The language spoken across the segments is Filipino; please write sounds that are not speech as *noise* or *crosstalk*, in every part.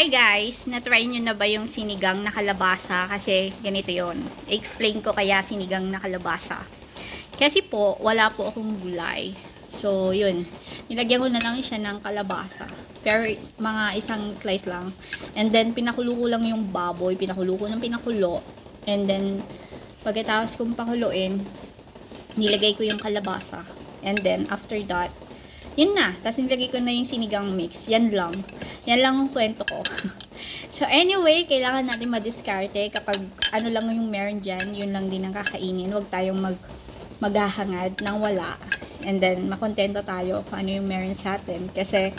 Hi guys, na-try nyo na ba yung sinigang na kalabasa? Kasi ganito yon. Explain ko kaya sinigang na kalabasa. Kasi po, wala po akong gulay. So, yun. Nilagyan ko na lang siya ng kalabasa. Pero mga isang slice lang. And then, pinakulo ko lang yung baboy. Pinakulo ko ng pinakulo. And then, pagkatapos kong pakuluin, nilagay ko yung kalabasa. And then, after that, yun na. Tapos nilagay ko na yung sinigang mix. Yan lang. Yan lang ang kwento ko. *laughs* so anyway, kailangan natin madiskarte kapag ano lang yung meron dyan, yun lang din ang kakainin. Huwag tayong mag maghahangad ng wala. And then, makontento tayo kung ano yung meron sa atin. Kasi,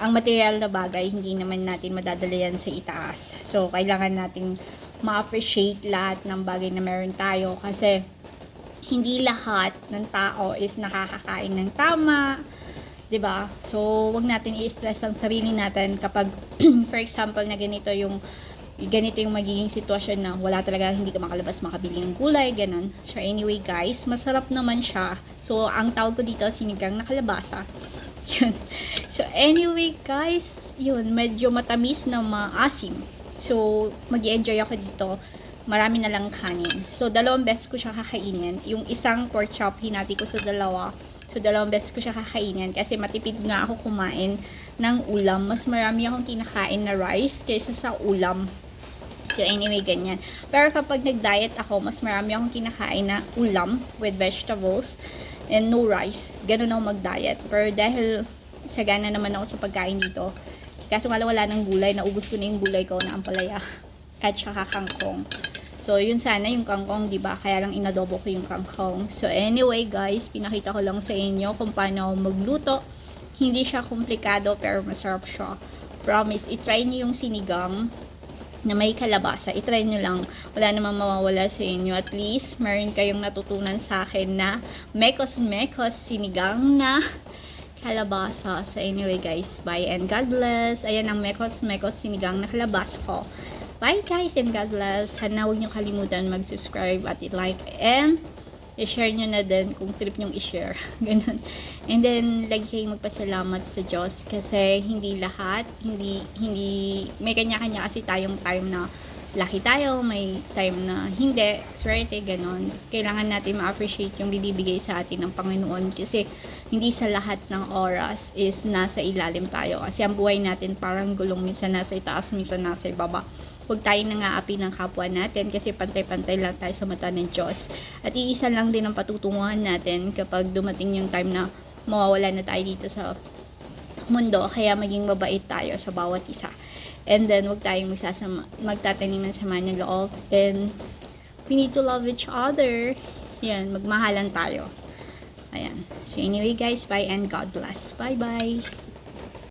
ang material na bagay, hindi naman natin madadala yan sa itaas. So, kailangan nating ma-appreciate lahat ng bagay na meron tayo. Kasi, hindi lahat ng tao is nakakakain ng tama, 'di ba? So, wag natin i-stress ang sarili natin kapag *clears throat* for example na ganito yung ganito yung magiging sitwasyon na wala talaga hindi ka makalabas makabili ng gulay, ganun. So anyway guys, masarap naman siya. So ang tawag ko dito sinigang na kalabasa. *laughs* Yun. So anyway guys, yun, medyo matamis na maasim. So mag enjoy ako dito. Marami na lang kanin. So dalawang beses ko siya kakainin. Yung isang pork chop hinati ko sa dalawa. So, dalawang beses ko siya kakainin kasi matipid nga ako kumain ng ulam. Mas marami akong kinakain na rice kaysa sa ulam. So, anyway, ganyan. Pero kapag nag-diet ako, mas marami akong kinakain na ulam with vegetables and no rice. Ganun ako mag-diet. Pero dahil sagana naman ako sa pagkain dito, kaso nga wala ng gulay, naubos ko na yung gulay ko na ampalaya at saka kangkong. So, yun sana yung kangkong, di ba? Kaya lang inadobo ko yung kangkong. So, anyway guys, pinakita ko lang sa inyo kung paano magluto. Hindi siya komplikado, pero masarap siya. Promise, itry niyo yung sinigang na may kalabasa. Itry nyo lang. Wala namang mawawala sa inyo. At least, meron kayong natutunan sa akin na mekos-mekos sinigang na kalabasa. So, anyway guys, bye and God bless. Ayan ang mekos-mekos sinigang na kalabasa ko. Bye guys and God bless. Sana huwag nyo kalimutan mag-subscribe at i-like and i-share nyo na din kung trip nyong i-share. *laughs* Ganun. And then, lagi kayong magpasalamat sa Diyos kasi hindi lahat, hindi, hindi, may kanya-kanya kasi tayong time na lucky tayo, may time na hindi, swerte, ganun. Kailangan natin ma-appreciate yung binibigay sa atin ng Panginoon kasi hindi sa lahat ng oras is nasa ilalim tayo. Kasi ang buhay natin parang gulong, minsan nasa itaas, minsan nasa ibaba huwag tayo nangaapi ng kapwa natin kasi pantay-pantay lang tayo sa mata ng Diyos. At iisa lang din ang patutunguhan natin kapag dumating yung time na mawawala na tayo dito sa mundo. Kaya maging mabait tayo sa bawat isa. And then, huwag tayong magsasama, magtatanim ng sama ng loob. And, we need to love each other. Yan, magmahalan tayo. Ayan. So, anyway guys, bye and God bless. Bye-bye.